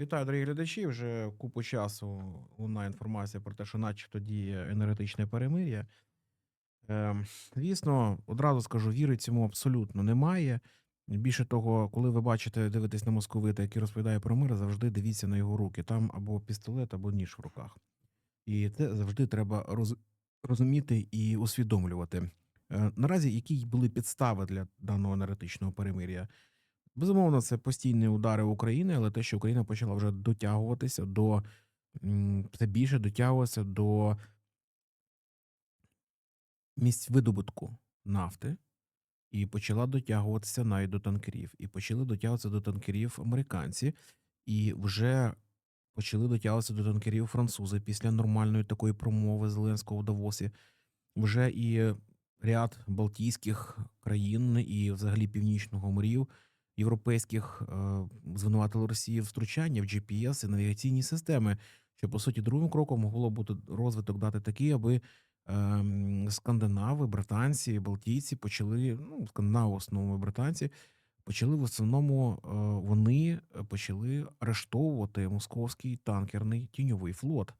Вітаю, дорогі глядачі. Вже купу часу лунає інформація про те, що начебто діє енергетичне перемир'я. Ем, звісно, одразу скажу, віри цьому абсолютно немає. Більше того, коли ви бачите, дивитесь на московита, який розповідає про мир, завжди дивіться на його руки. Там або пістолет, або ніж в руках. І це завжди треба роз... розуміти і усвідомлювати. Е, наразі які були підстави для даного енергетичного перемир'я? Безумовно, це постійні удари України, але те, що Україна почала вже дотягуватися до все більше дотягуватися до місць видобутку нафти, і почала дотягуватися навіть до танкерів. І почали дотягуватися до танкерів американці, і вже почали дотягуватися до танкерів французи після нормальної такої промови Зеленського в Давосі. Вже і ряд Балтійських країн і взагалі північного морів європейських е, звинуватили Росію втручання в GPS і навігаційні системи. Що по суті другим кроком могло бути розвиток дати такий, аби ем, скандинави, британці, балтійці почали, ну скандинави в основному британці, почали в основному е, вони почали арештовувати московський танкерний тіньовий флот.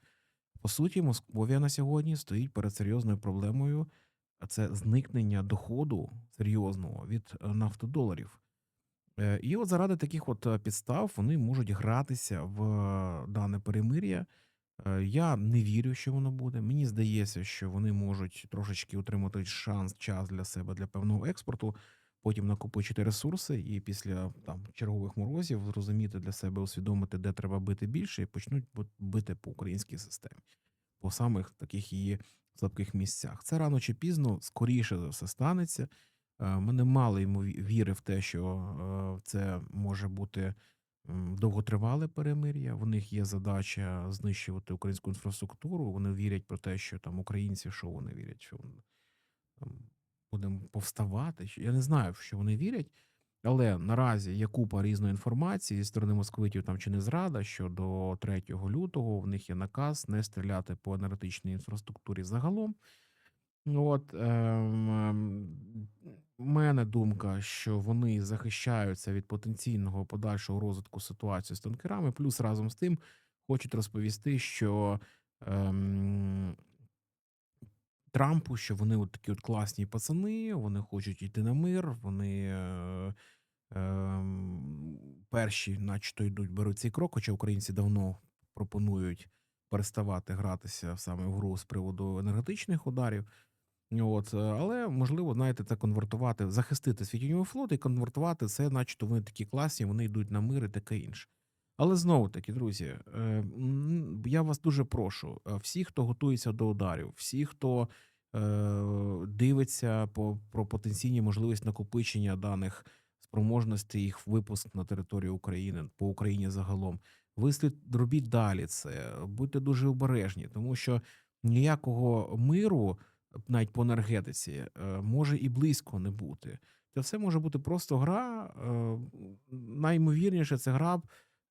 По суті, Московія на сьогодні стоїть перед серйозною проблемою. а Це зникнення доходу серйозного від е, нафтодоларів. Е, І от заради таких от е, підстав вони можуть гратися в е, дане перемир'я. Я не вірю, що воно буде. Мені здається, що вони можуть трошечки отримати шанс, час для себе для певного експорту, потім накопичити ресурси, і після там чергових морозів зрозуміти для себе, усвідомити, де треба бити більше, і почнуть бити по українській системі, по самих таких її слабких місцях. Це рано чи пізно, скоріше за все станеться. Е, Ми не мали йому віри в те, що е, це може бути довготривале перемир'я. В них є задача знищувати українську інфраструктуру. Вони вірять про те, що там українці, що вони вірять, що будемо повставати. Я не знаю, що вони вірять. Але наразі є купа різної інформації зі сторони московитів там чи не зрада, що до 3 лютого в них є наказ не стріляти по енергетичній інфраструктурі загалом. Ну От ем, ем, в мене думка, що вони захищаються від потенційного подальшого розвитку ситуації з танкерами. Плюс разом з тим хочуть розповісти, що ем, Трампу, що вони от такі от класні пацани, вони хочуть йти на мир, вони е, ем, перші, начебто, йдуть, беруть цей крок, хоча українці давно пропонують переставати гратися саме в гру з приводу енергетичних ударів. От, е, але можливо, знаєте, це конвертувати, захистити свій тіньовий флот і конвертувати це, начебто вони такі класні, вони йдуть на мир і таке інше. Але знову таки, друзі, е, я вас дуже прошу, е, всі, хто готується до ударів, всі, хто дивиться по про потенційні можливості накопичення даних спроможностей, їх випуск на територію України по Україні загалом. Ви робіть далі це, будьте дуже обережні, тому що ніякого миру навіть по енергетиці, е, може і близько не бути. Це все може бути просто гра. е, Наймовірніше, це гра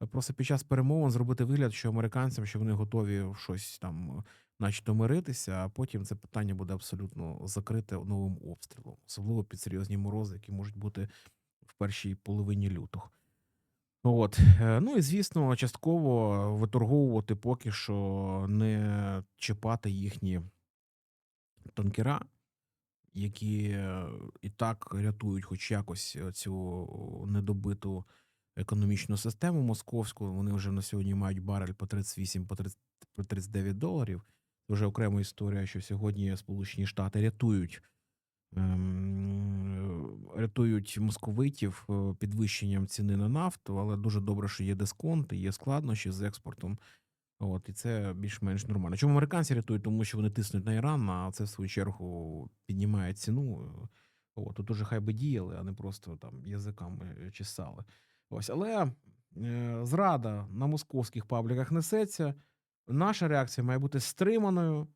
е, просто під час перемовин зробити вигляд, що американцям, що вони готові щось там, начебто, миритися, а потім це питання буде абсолютно закрите новим обстрілом, особливо під серйозні морози, які можуть бути в першій половині лютого. От, ну і звісно, частково виторговувати поки що не чіпати їхні танкера, які е, і так рятують хоч якось е, цю недобиту економічну систему московську. Вони вже на сьогодні мають барель по 38, по 30, по 39 доларів. Вже окрема історія, що сьогодні Сполучені Штати рятують. ем, Рятують московитів е, підвищенням ціни на нафту, але дуже добре, що є дисконти, є складнощі з експортом. От, і це більш-менш нормально. Чому американці рятують? Тому що вони тиснуть на Іран, а це в свою чергу піднімає ціну. От, тут уже хай би діяли, а не просто там язиками чесали. Ось, але е, зрада на московських пабліках несеться. Наша реакція має бути стриманою.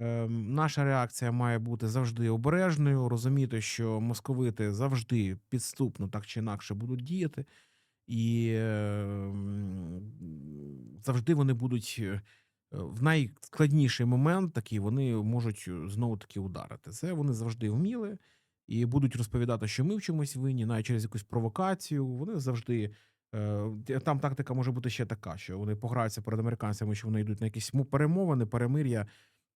Е, наша реакція має бути завжди обережною, розуміти, що московити завжди підступно так чи інакше будуть діяти. І е, завжди вони будуть е, в найскладніший момент такий, вони можуть знову таки ударити. Це вони завжди вміли і будуть розповідати, що ми в чомусь винні, навіть через якусь провокацію. Вони завжди Е, Там тактика може бути ще така, що вони пограються перед американцями, що вони йдуть на якісь перемовини, перемир'я,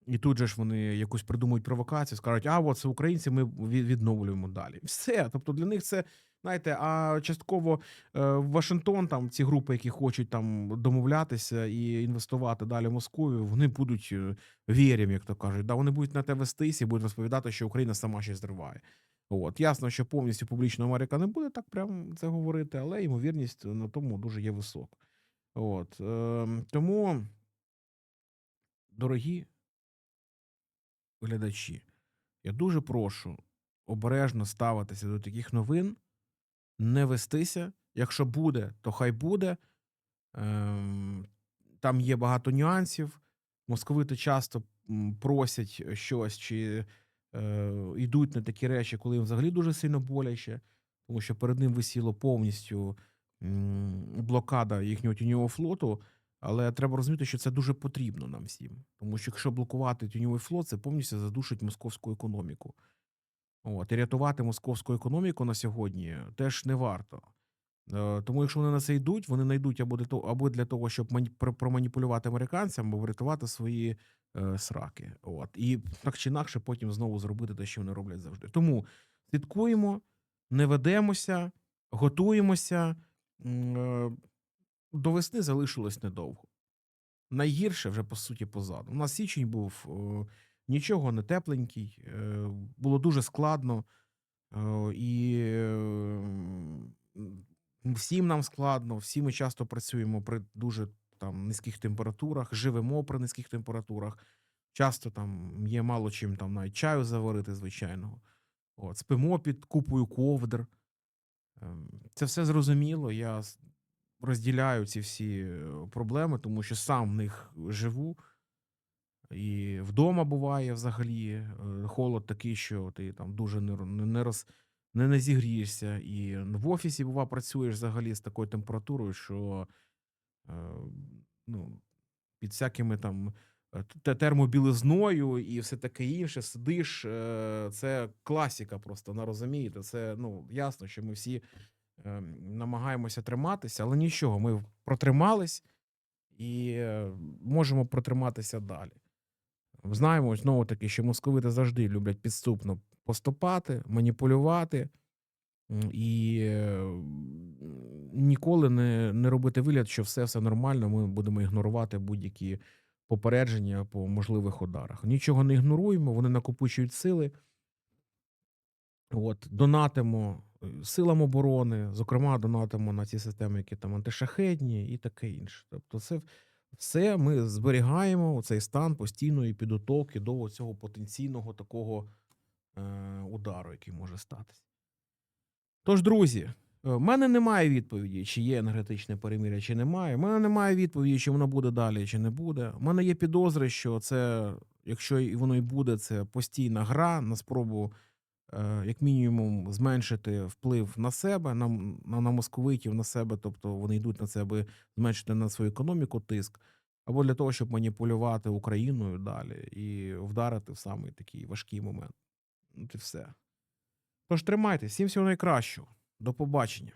і тут же ж вони якусь придумують провокацію, скажуть, а от це українці, ми відновлюємо далі. Все. Тобто для них це, знаєте, а частково е, Вашингтон, там ці групи, які хочуть там домовлятися і інвестувати далі в Московію, вони будуть е, вірям, як то кажуть. Да, вони будуть на те вестись і будуть розповідати, що Україна сама щось зриває. От ясно, що повністю публічно Америка не буде так прям це говорити, але ймовірність на тому дуже є висока. От е, тому, дорогі глядачі, я дуже прошу обережно ставитися до таких новин, не вестися. Якщо буде, то хай буде. Ем, там є багато нюансів. Московити часто просять щось чи е, йдуть на такі речі, коли їм взагалі дуже сильно боляче, тому що перед ним висіло повністю блокада їхнього тіньового флоту. Але треба розуміти, що це дуже потрібно нам всім. Тому що якщо блокувати тіньовий флот, це повністю задушить московську економіку. От, і рятувати московську економіку на сьогодні теж не варто. Е, Тому, якщо вони на це йдуть, вони знайдуть або для того, або для того, щоб проманіпулювати американцям, або врятувати свої е, сраки. От. І так чи інакше потім знову зробити те, що вони роблять завжди. Тому слідкуємо, не ведемося, готуємося. Е, До весни залишилось недовго. Найгірше вже по суті позаду. У нас січень був е, нічого не тепленький, е, було дуже складно. Е, І всім нам складно, всі ми часто працюємо при дуже там низьких температурах, живемо при низьких температурах. Часто там є мало чим там навіть чаю заварити, звичайного. От, спимо під купою ковдр. Ем, Це все зрозуміло. Я розділяю ці всі е, проблеми, тому що сам в них живу. І вдома буває взагалі е, холод такий, що ти там дуже не, не, не, роз, не, не зігрієшся. І в офісі, бува, працюєш взагалі з такою температурою, що е, ну, під всякими там е, термобілизною і все таке інше, сидиш. Це класіка просто, на розумієте. Це ну, ясно, що ми всі намагаємося триматися, але нічого, ми протримались і можемо протриматися далі. Знаємо знову таки, що московити завжди люблять підступно поступати, маніпулювати і ніколи не, не робити вигляд, що все все нормально. Ми будемо ігнорувати будь-які попередження по можливих ударах. Нічого не ігноруємо, вони накопичують сили. От, донатимо е, силам оборони, зокрема, донатимо на ці системи, які там антишахетні і таке інше. Тобто, це все ми зберігаємо цей стан постійної підготовки до цього потенційного такого е, удару, який може статися. Тож, друзі, в мене немає відповіді, чи є енергетичне перемир'я, чи немає. У мене немає відповіді, чи воно буде далі, чи не буде. У мене є підозри, що це, якщо і воно і буде, це постійна гра на спробу, е, як мінімум, зменшити вплив на себе, на, на, на московитів, на себе, тобто вони йдуть на це, аби зменшити на свою економіку тиск, або для того, щоб маніпулювати Україною далі і вдарити в самий такий важкий момент. От і все. Тож тримайте, всім всього найкращого. До побачення.